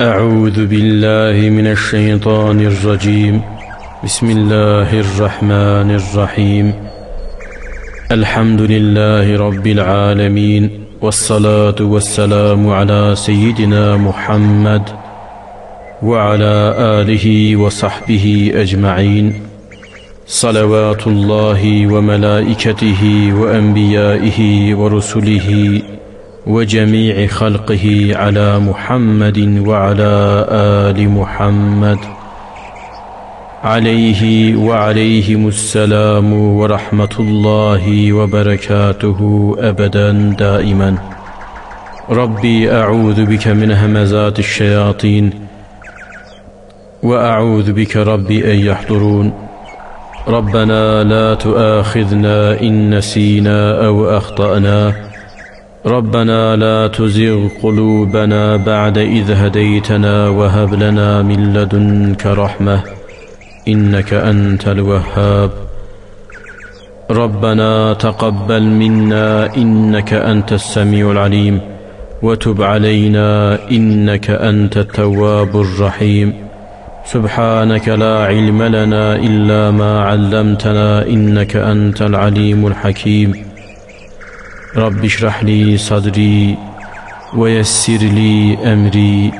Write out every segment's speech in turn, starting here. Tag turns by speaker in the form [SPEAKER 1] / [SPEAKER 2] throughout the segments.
[SPEAKER 1] أعوذ بالله من الشيطان الرجيم. بسم الله الرحمن الرحيم. الحمد لله رب العالمين والصلاة والسلام على سيدنا محمد وعلى آله وصحبه أجمعين. صلوات الله وملائكته وأنبيائه ورسله وجميع خلقه على محمد وعلى آل محمد. عليه وعليهم السلام ورحمة الله وبركاته أبدا دائما. ربي أعوذ بك من همزات الشياطين وأعوذ بك ربي أن يحضرون. ربنا لا تؤاخذنا إن نسينا أو أخطأنا. ربنا لا تزغ قلوبنا بعد إذ هديتنا وهب لنا من لدنك رحمة إنك أنت الوهاب. ربنا تقبل منا إنك أنت السميع العليم وتب علينا إنك أنت التواب الرحيم. سبحانك لا علم لنا إلا ما علمتنا إنك أنت العليم الحكيم. رب اشرح لي صدري ويسر لي أمري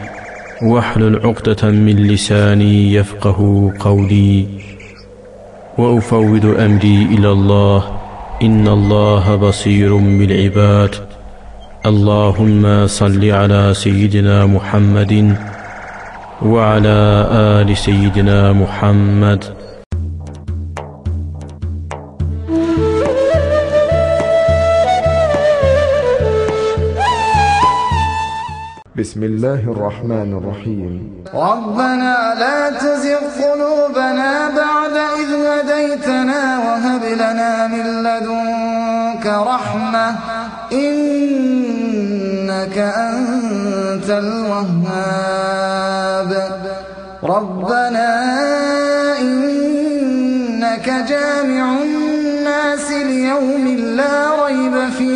[SPEAKER 1] واحلل عقدة من لساني يفقه قولي وأفوض أمري إلى الله. إن الله بصير بالعباد. اللهم صل على سيدنا محمد وعلى آل سيدنا محمد.
[SPEAKER 2] بسم الله الرحمن الرحيم.
[SPEAKER 3] ربنا لا تزغ قلوبنا بعد إذ هديتنا وهب لنا من لدنك رحمة إنك أنت الوهاب. ربنا إنك جامع الناس ليوم لا ريب فيه.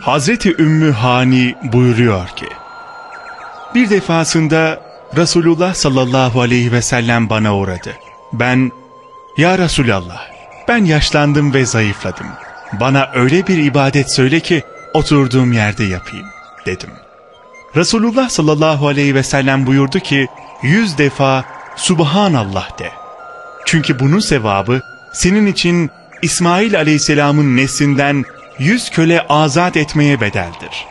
[SPEAKER 4] Hazreti Ümmü Hani buyuruyor ki, Bir defasında Resulullah sallallahu aleyhi ve sellem bana uğradı. Ben, Ya Resulallah, ben yaşlandım ve zayıfladım. Bana öyle bir ibadet söyle ki oturduğum yerde yapayım, dedim. Resulullah sallallahu aleyhi ve sellem buyurdu ki, yüz defa Subhanallah de. Çünkü bunun sevabı senin için İsmail aleyhisselamın neslinden yüz köle azat etmeye bedeldir.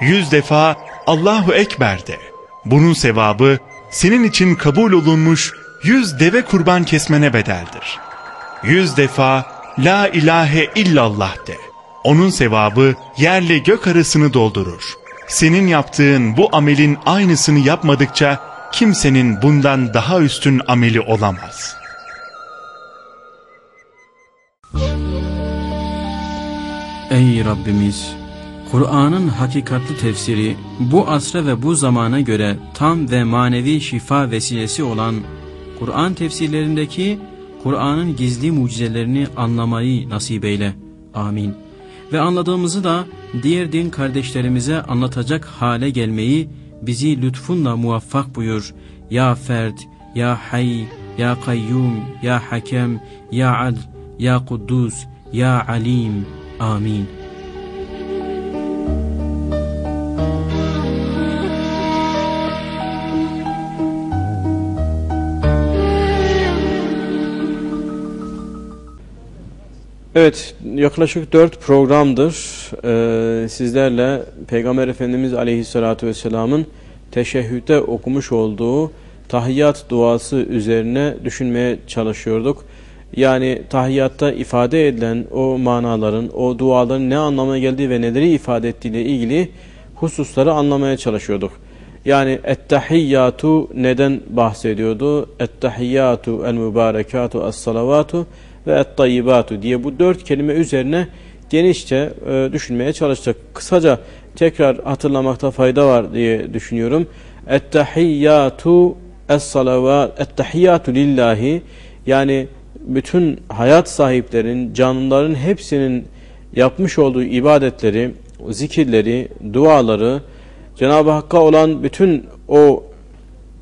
[SPEAKER 4] Yüz defa Allahu Ekber de. Bunun sevabı senin için kabul olunmuş yüz deve kurban kesmene bedeldir. Yüz defa La ilahe illallah de. Onun sevabı yerle gök arasını doldurur. Senin yaptığın bu amelin aynısını yapmadıkça kimsenin bundan daha üstün ameli olamaz.''
[SPEAKER 1] Ey Rabbimiz! Kur'an'ın hakikatli tefsiri bu asra ve bu zamana göre tam ve manevi şifa vesilesi olan Kur'an tefsirlerindeki Kur'an'ın gizli mucizelerini anlamayı nasip eyle. Amin. Ve anladığımızı da diğer din kardeşlerimize anlatacak hale gelmeyi bizi lütfunla muvaffak buyur. Ya Ferd, Ya Hay, Ya Kayyum, Ya Hakem, Ya Adl, Ya Kuddus, Ya Alim. Amin. Evet, yaklaşık dört programdır ee, sizlerle Peygamber Efendimiz Aleyhisselatü Vesselam'ın teşehhüde okumuş olduğu tahiyyat duası üzerine düşünmeye çalışıyorduk. Yani tahiyyatta ifade edilen o manaların, o duaların ne anlamına geldiği ve neleri ifade ettiğiyle ilgili hususları anlamaya çalışıyorduk. Yani ettehiyyatu neden bahsediyordu? Ettehiyyatu el mübarekatu es salavatu ve et-tayyibatu diye bu dört kelime üzerine genişçe e, düşünmeye çalıştık. Kısaca tekrar hatırlamakta fayda var diye düşünüyorum. Ettehiyyatu es-salavat ettehiyyatu lillahi yani bütün hayat sahiplerin, canlıların hepsinin yapmış olduğu ibadetleri, zikirleri, duaları, Cenab-ı Hakk'a olan bütün o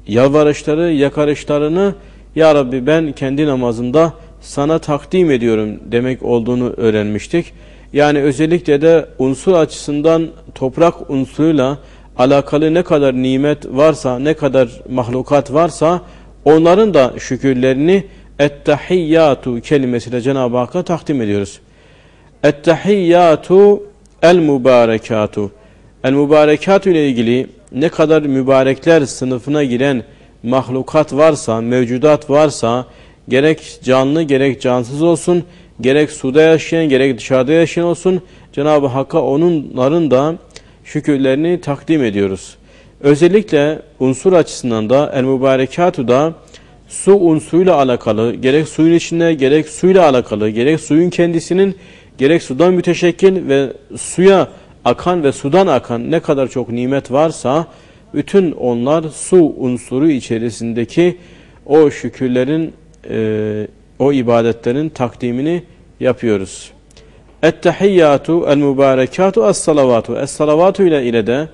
[SPEAKER 1] yalvarışları, yakarışlarını Ya Rabbi ben kendi namazımda sana takdim ediyorum demek olduğunu öğrenmiştik. Yani özellikle de unsur açısından toprak unsuruyla alakalı ne kadar nimet varsa, ne kadar mahlukat varsa onların da şükürlerini ettehiyyatu kelimesiyle Cenab-ı Hakk'a takdim ediyoruz. Ettehiyyatu el mübarekatu. El mübarekatu ile ilgili ne kadar mübarekler sınıfına giren mahlukat varsa, mevcudat varsa gerek canlı gerek cansız olsun, gerek suda yaşayan gerek dışarıda yaşayan olsun Cenab-ı Hakk'a onların da şükürlerini takdim ediyoruz. Özellikle unsur açısından da el mübarekatu da su unsuruyla alakalı, gerek suyun içinde gerek suyla alakalı, gerek suyun kendisinin gerek sudan müteşekkil ve suya akan ve sudan akan ne kadar çok nimet varsa bütün onlar su unsuru içerisindeki o şükürlerin, e, o ibadetlerin takdimini yapıyoruz. Ettehiyyatu el mübarekatu es salavatu. Es salavatu ile ile de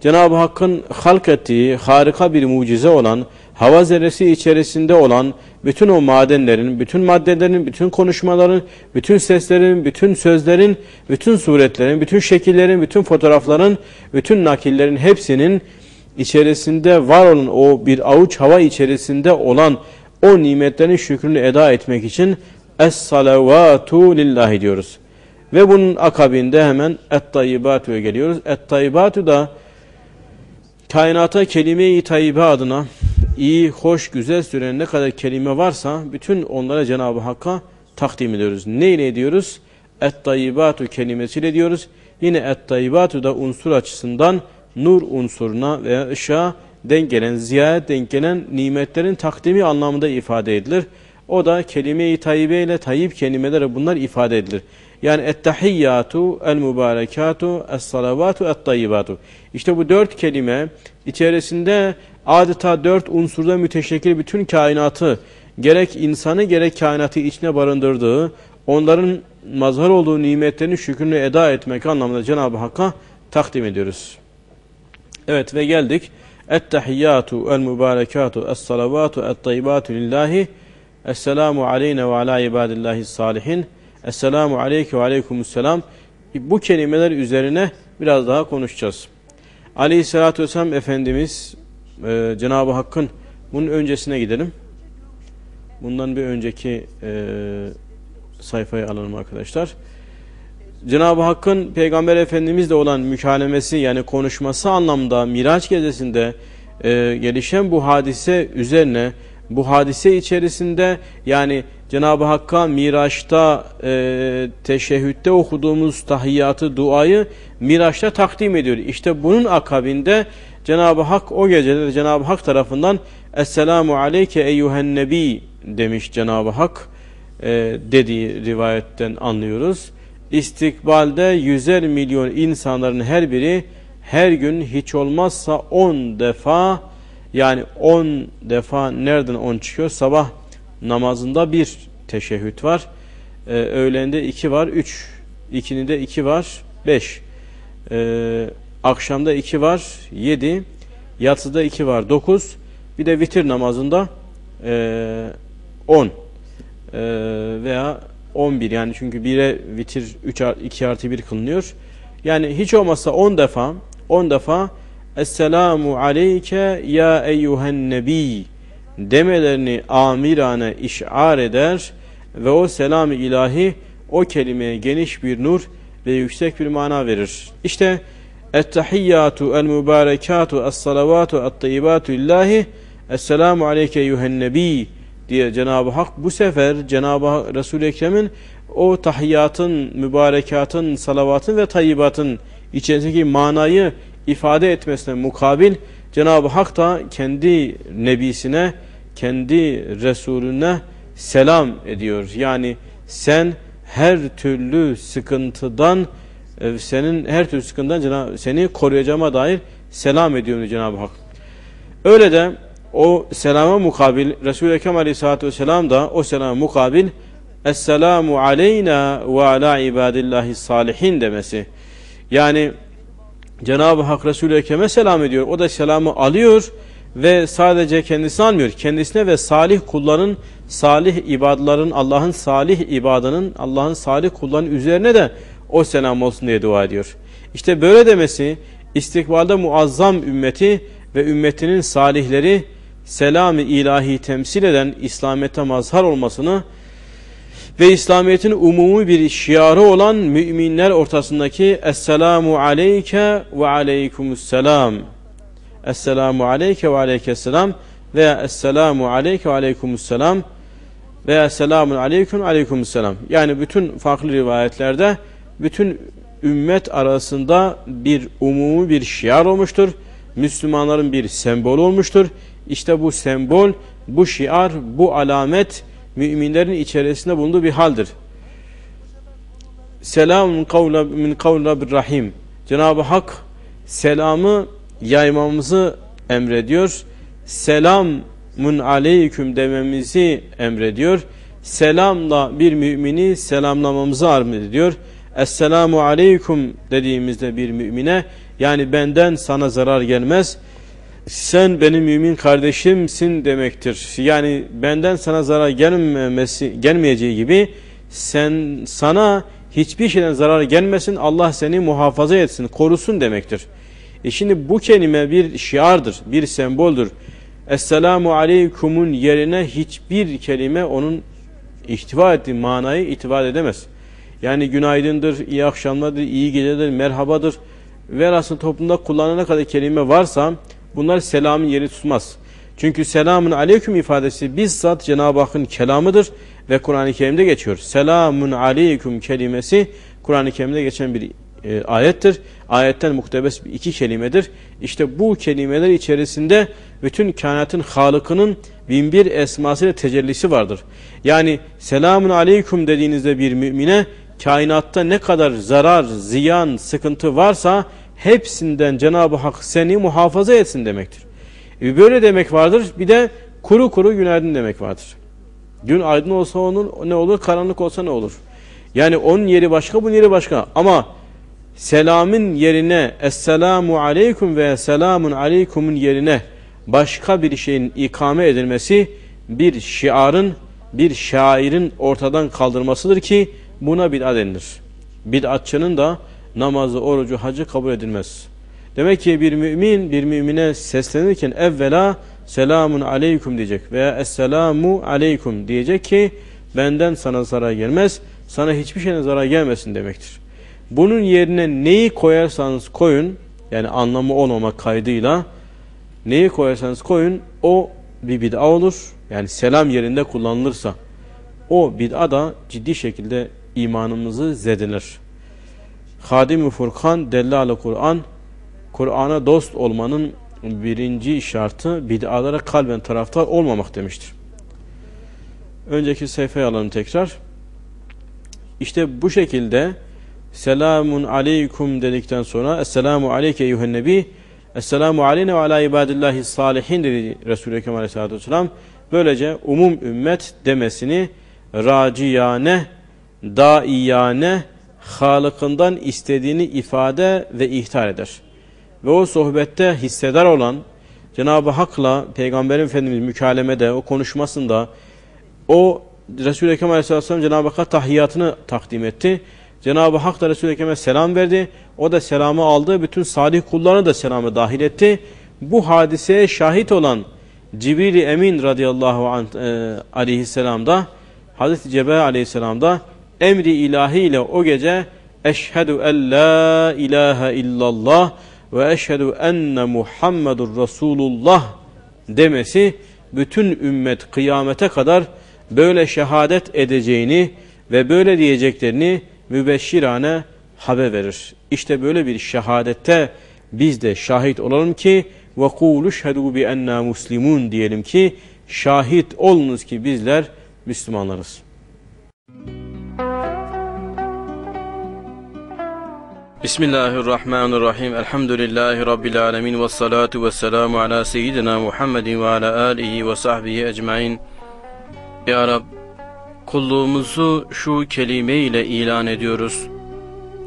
[SPEAKER 1] Cenab-ı Hakk'ın halk ettiği harika bir mucize olan hava zerresi içerisinde olan bütün o madenlerin, bütün maddelerin, bütün konuşmaların, bütün seslerin, bütün sözlerin, bütün suretlerin, bütün şekillerin, bütün fotoğrafların, bütün nakillerin hepsinin içerisinde var olan o bir avuç hava içerisinde olan o nimetlerin şükrünü eda etmek için Es-salavatu lillahi diyoruz. Ve bunun akabinde hemen et-tayyibatu'ya geliyoruz. Et-tayyibatu da kainata kelime-i tayyibe adına iyi, hoş, güzel süren ne kadar kelime varsa bütün onlara Cenab-ı Hakk'a takdim ediyoruz. Ne ile ediyoruz? Et-tayyibatu kelimesiyle diyoruz. Yine et-tayyibatu da unsur açısından nur unsuruna veya ışığa denk gelen, ziyade denk gelen nimetlerin takdimi anlamında ifade edilir. O da kelime-i tayyibe ile tayyip kelimeleri bunlar ifade edilir. Yani ettehiyyatu, el mübarekatu, es salavatu, et tayyibatu. İşte bu dört kelime içerisinde adeta dört unsurda müteşekkil bütün kainatı gerek insanı gerek kainatı içine barındırdığı onların mazhar olduğu nimetlerin şükrünü eda etmek anlamında Cenab-ı Hakk'a takdim ediyoruz. Evet ve geldik. Ettehiyyatu el mübarekatu es salavatu et tayyibatu lillahi Esselamu aleyne ve ala ibadillahi salihin. Esselamu aleyke ve aleykümselam. Bu kelimeler üzerine biraz daha konuşacağız. Aleyhissalatü vesselam Efendimiz e, Cenab-ı Hakk'ın bunun öncesine gidelim. Bundan bir önceki e, sayfayı alalım arkadaşlar. Cenab-ı Hakk'ın Peygamber Efendimizle olan mükalemesi yani konuşması anlamda Miraç gecesinde e, gelişen bu hadise üzerine bu hadise içerisinde yani Cenab-ı Hakk'a Miraç'ta e, teşehhütte okuduğumuz tahiyyatı, duayı Miraç'ta takdim ediyor. İşte bunun akabinde Cenab-ı Hak o gecede Cenab-ı Hak tarafından Esselamu aleyke eyyühen nebi demiş Cenab-ı Hak e, dediği rivayetten anlıyoruz. İstikbalde yüzer milyon insanların her biri her gün hiç olmazsa on defa yani 10 defa nereden 10 çıkıyor? Sabah namazında bir teşehhüt var. Ee, öğlende 2 var 3. İkinide 2 var 5. Ee, akşamda 2 var 7. Yatsıda 2 var 9. Bir de vitir namazında 10. E, ee, veya 11 yani çünkü 1'e vitir 3 2 artı 1 kılınıyor. Yani hiç olmazsa 10 defa 10 defa Esselamu aleyke ya eyyuhen nebi demelerini amirane işar eder ve o selam ilahi o kelimeye geniş bir nur ve yüksek bir mana verir. İşte Ettehiyyatu el mübarekatu es salavatu et tayyibatu lillahi Esselamu aleyke eyyuhen nebi diye Cenab-ı Hak bu sefer Cenab-ı Resul-i Ekrem'in o tahiyyatın, mübarekatın, salavatın ve tayyibatın içerisindeki manayı ifade etmesine mukabil Cenab-ı Hak da kendi nebisine, kendi Resulüne selam ediyor. Yani sen her türlü sıkıntıdan e, senin her türlü sıkıntıdan seni koruyacağıma dair selam ediyorum Cenab-ı Hak. Öyle de o selama mukabil Resul-i Ekrem Aleyhisselatü Vesselam da o selama mukabil Esselamu aleyna ve ala ibadillahi salihin demesi. Yani Cenab-ı Hak Resul-i Ekrem'e selam ediyor. O da selamı alıyor ve sadece kendisini almıyor. Kendisine ve salih kulların, salih ibadların, Allah'ın salih ibadının, Allah'ın salih kulların üzerine de o selam olsun diye dua ediyor. İşte böyle demesi istikbalda muazzam ümmeti ve ümmetinin salihleri selam-ı ilahi temsil eden İslamiyet'e mazhar olmasını ve İslamiyet'in umumi bir şiarı olan müminler ortasındaki Esselamu aleyke ve aleykumusselam Esselamu aleyke ve aleykesselam veya Esselamu aleyke ve aleykümselam veya Selamun aleyküm aleykümselam. Yani bütün farklı rivayetlerde bütün ümmet arasında bir umumi bir şiar olmuştur. Müslümanların bir sembol olmuştur. İşte bu sembol, bu şiar, bu alamet müminlerin içerisinde bulunduğu bir haldir. Selamun kavla min kavla bir rahim. Cenab-ı Hak selamı yaymamızı emrediyor. Selamun aleyküm dememizi emrediyor. Selamla bir mümini selamlamamızı arz ediyor. Esselamu aleyküm dediğimizde bir mümine yani benden sana zarar gelmez. Sen benim mümin kardeşimsin demektir. Yani benden sana zarar gelmemesi gelmeyeceği gibi sen sana hiçbir şeyden zarar gelmesin. Allah seni muhafaza etsin, korusun demektir. E şimdi bu kelime bir şiardır, bir semboldür. Esselamu aleykumun yerine hiçbir kelime onun ihtiva ettiği manayı itibar edemez. Yani günaydındır, iyi akşamlardır, iyi gecedir, merhabadır. Velhasıl toplumda kullanana kadar kelime varsa bunlar selamın yeri tutmaz. Çünkü selamun aleyküm ifadesi bizzat Cenab-ı Hakk'ın kelamıdır ve Kur'an-ı Kerim'de geçiyor. Selamun aleyküm kelimesi Kur'an-ı Kerim'de geçen bir e, ayettir. Ayetten muktebes iki kelimedir. İşte bu kelimeler içerisinde bütün kainatın Halık'ının binbir esmasıyla tecellisi vardır. Yani selamun aleyküm dediğinizde bir mümine kainatta ne kadar zarar, ziyan, sıkıntı varsa hepsinden Cenab-ı Hak seni muhafaza etsin demektir. E böyle demek vardır. Bir de kuru kuru günaydın demek vardır. Gün aydın olsa onun ne olur, karanlık olsa ne olur? Yani onun yeri başka, bunun yeri başka. Ama selamın yerine Esselamu Aleyküm ve Selamun Aleyküm'ün yerine başka bir şeyin ikame edilmesi bir şiarın, bir şairin ortadan kaldırmasıdır ki buna bid'at denilir. Bid'atçının da namazı, orucu, hacı kabul edilmez. Demek ki bir mümin bir mümine seslenirken evvela selamun aleyküm diyecek veya esselamu aleyküm diyecek ki benden sana zarar gelmez, sana hiçbir şeyine zarar gelmesin demektir. Bunun yerine neyi koyarsanız koyun, yani anlamı olmamak kaydıyla neyi koyarsanız koyun o bir bid'a olur. Yani selam yerinde kullanılırsa o bid'a da ciddi şekilde imanımızı zedeler. Hadim-i Furkan, Dellal-ı Kur'an, Kur'an'a dost olmanın birinci şartı bid'alara kalben taraftar olmamak demiştir. Önceki sayfaya alalım tekrar. İşte bu şekilde selamun aleykum dedikten sonra Esselamu aleyke eyyühen nebi Esselamu aleyne ve ala ibadillahi salihin dedi Resulü Ekrem aleyhissalatü vesselam. Böylece umum ümmet demesini raciyane, daiyane, Halıkından istediğini ifade ve ihtar eder. Ve o sohbette hissedar olan Cenab-ı Hak'la Peygamberin Efendimiz mükalemede, o konuşmasında o Resul-i Ekrem Aleyhisselam Cenab-ı Hak'a tahiyyatını takdim etti. Cenab-ı Hak da Resul-i Ekrem'e selam verdi. O da selamı aldı. Bütün salih kullarına da selamı dahil etti. Bu hadiseye şahit olan Cibril-i Emin radıyallahu anh e, aleyhisselam da Hazreti Cebrail aleyhisselam da emri ilahi ile o gece eşhedü en la ilahe illallah ve eşhedü enne Muhammedur Resulullah demesi bütün ümmet kıyamete kadar böyle şehadet edeceğini ve böyle diyeceklerini mübeşşirane haber verir. İşte böyle bir şehadette biz de şahit olalım ki ve kulu şhedu bi enna muslimun diyelim ki şahit olunuz ki bizler Müslümanlarız. Bismillahirrahmanirrahim. Elhamdülillahi Rabbil alemin. Ve salatu ve selamu ala seyyidina Muhammedin ve ala alihi ve sahbihi ecmain. Ya Rab, kulluğumuzu şu kelime ile ilan ediyoruz.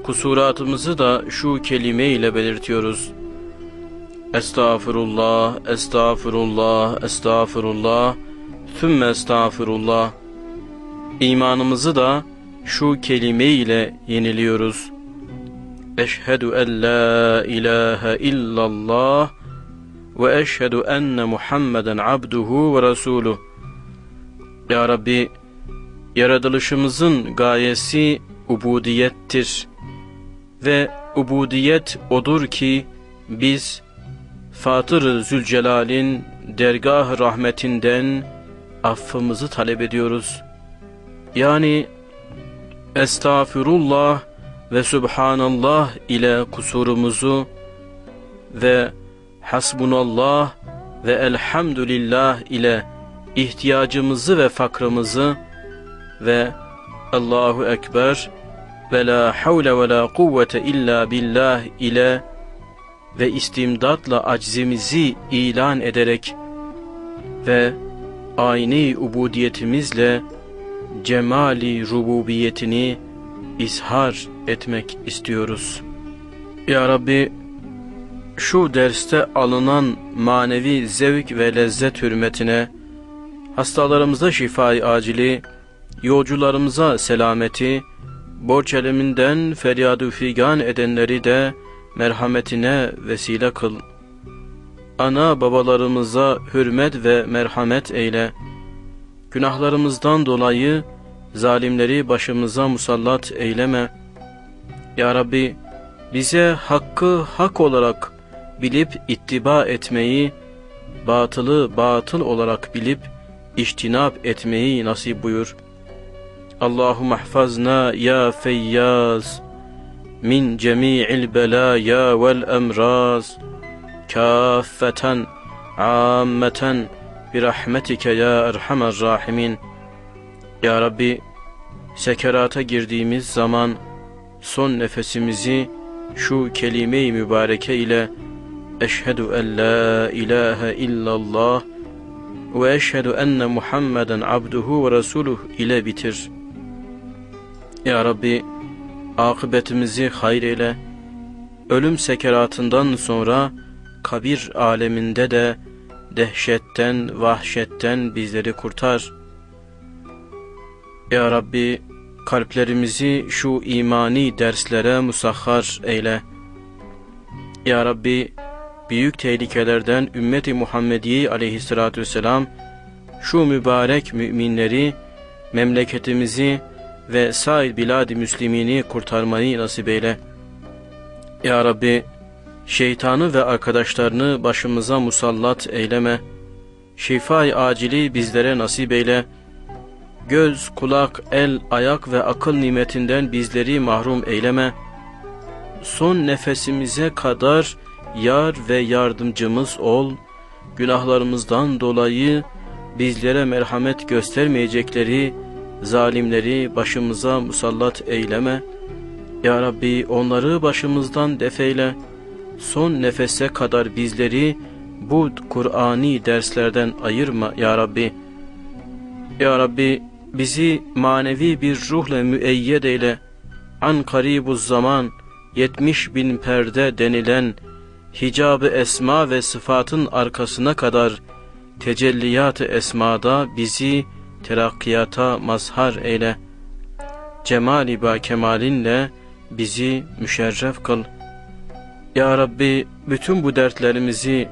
[SPEAKER 1] Kusuratımızı da şu kelime ile belirtiyoruz. Estağfurullah, estağfurullah, estağfurullah, thümme estağfurullah. İmanımızı da şu kelime ile yeniliyoruz. Eşhedü en la ilahe illallah ve eşhedü enne Muhammeden abduhu ve resuluh. Ya Rabbi, yaratılışımızın gayesi ubudiyettir ve ubudiyet odur ki biz Fatır-ı Zülcelal'in dergah rahmetinden affımızı talep ediyoruz. Yani estağfirullah ve subhanallah ile kusurumuzu ve hasbunallah ve elhamdülillah ile ihtiyacımızı ve fakrımızı ve Allahu Ekber ve la havle ve la kuvvete illa billah ile ve istimdatla aczimizi ilan ederek ve aynı ubudiyetimizle cemali rububiyetini izhar etmek istiyoruz. Ya Rabbi şu derste alınan manevi zevk ve lezzet hürmetine hastalarımıza şifai acili, yolcularımıza selameti, borç eleminden feryadı figan edenleri de merhametine vesile kıl. Ana babalarımıza hürmet ve merhamet eyle. Günahlarımızdan dolayı zalimleri başımıza musallat eyleme. Ya Rabbi bize hakkı hak olarak bilip ittiba etmeyi, batılı batıl olarak bilip iştinap etmeyi nasip buyur. Allahu mahfazna ya feyyaz min cemi'il belaya vel emraz kaffeten ammeten bir rahmetike ya erhamer rahimin. Ya Rabbi sekerata girdiğimiz zaman son nefesimizi şu kelime-i mübareke ile Eşhedü en la ilahe illallah ve eşhedü enne Muhammeden abduhu ve resuluh ile bitir. Ya Rabbi akıbetimizi hayır eyle. Ölüm sekeratından sonra kabir aleminde de dehşetten, vahşetten bizleri kurtar. Ya Rabbi kalplerimizi şu imani derslere musahhar eyle. Ya Rabbi büyük tehlikelerden ümmeti Muhammediye aleyhissalatü vesselam şu mübarek müminleri, memleketimizi ve sair bilad-i müslimini kurtarmayı nasip eyle. Ya Rabbi şeytanı ve arkadaşlarını başımıza musallat eyleme. Şifai acili bizlere nasip eyle. Göz, kulak, el, ayak ve akıl nimetinden bizleri mahrum eyleme. Son nefesimize kadar yar ve yardımcımız ol. Günahlarımızdan dolayı bizlere merhamet göstermeyecekleri zalimleri başımıza musallat eyleme. Ya Rabbi onları başımızdan defeyle. Son nefese kadar bizleri bu Kur'ani derslerden ayırma ya Rabbi. Ya Rabbi bizi manevi bir ruhla müeyyed eyle. An karibuz zaman yetmiş bin perde denilen hicabı esma ve sıfatın arkasına kadar tecelliyat-ı esmada bizi terakkiyata mazhar eyle. Cemali ba kemalinle bizi müşerref kıl. Ya Rabbi bütün bu dertlerimizi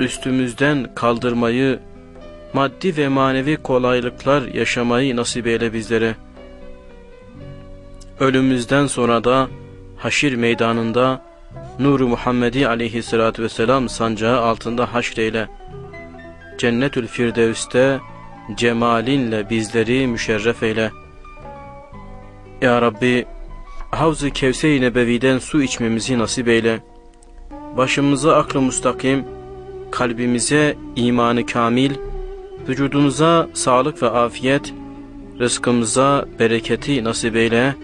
[SPEAKER 1] üstümüzden kaldırmayı, maddi ve manevi kolaylıklar yaşamayı nasip eyle bizlere. Ölümümüzden sonra da haşir meydanında Nuru Muhammedi aleyhissalatü vesselam sancağı altında haşreyle. Cennetül Firdevs'te cemalinle bizleri müşerref eyle. Ya Rabbi, Havz-ı Kevse-i Nebevi'den su içmemizi nasip eyle. Başımıza aklı mustakim, kalbimize imanı kamil, vücudumuza sağlık ve afiyet, rızkımıza bereketi nasip eyle.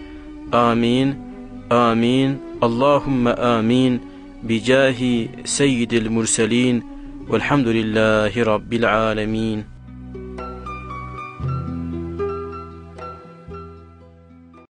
[SPEAKER 1] Amin. Amin. Allahümme amin. Bicahi seyyidil murselin. Velhamdülillahi Rabbil alemin.